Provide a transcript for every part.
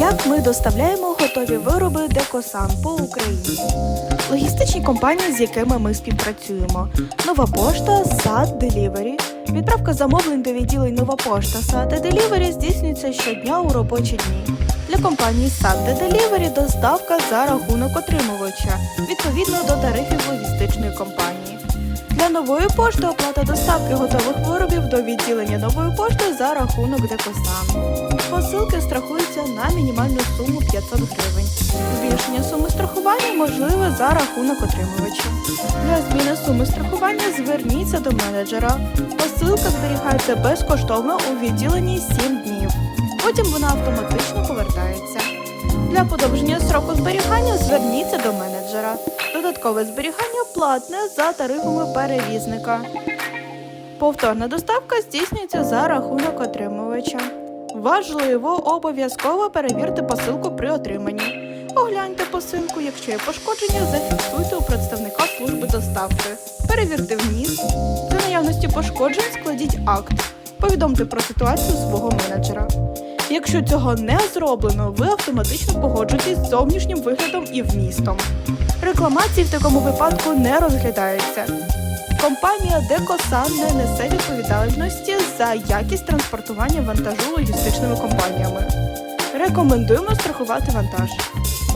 Як ми доставляємо готові вироби Декосан по Україні? Логістичні компанії, з якими ми співпрацюємо: Нова пошта, САД, Делівері. Відправка замовлень до відділень Нова пошта, САД та Делівері здійснюється щодня у робочі дні. Для компанії САД та Делівері доставка за рахунок отримувача відповідно до тарифів логістичної компанії. Для нової пошти оплата доставки готових виробів до відділення нової пошти за рахунок Декосан. Посилки страхуються на мінімальну суму 500 гривень. Збільшення суми страхування можливе за рахунок отримувача. Для зміни суми страхування зверніться до менеджера. Посилка зберігається безкоштовно у відділенні 7 днів. Потім вона автоматично повертається. Для подовження строку зберігання зверніться до менеджера. Додаткове зберігання платне за тарифами перевізника. Повторна доставка здійснюється за рахунок отримувача. Важливо обов'язково перевірте посилку при отриманні. Огляньте посилку, якщо є пошкодження, зафіксуйте у представника служби доставки. Перевірте вміст. За наявності пошкоджень складіть акт. Повідомте про ситуацію свого менеджера. Якщо цього не зроблено, ви автоматично погоджуєтесь з зовнішнім виглядом і вмістом. Рекламації в такому випадку не розглядаються. Компанія Декосан не несе відповідальності за якість транспортування вантажу логістичними компаніями. Рекомендуємо страхувати вантаж.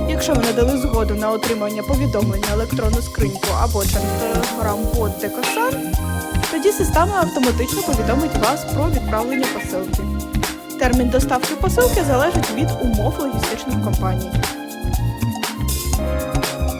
Якщо ви надали згоду на отримання повідомлень на електронну скриньку або через телеграм-бот Декосан, тоді система автоматично повідомить вас про відправлення посилки. Термін доставки посилки залежить від умов логістичних компаній.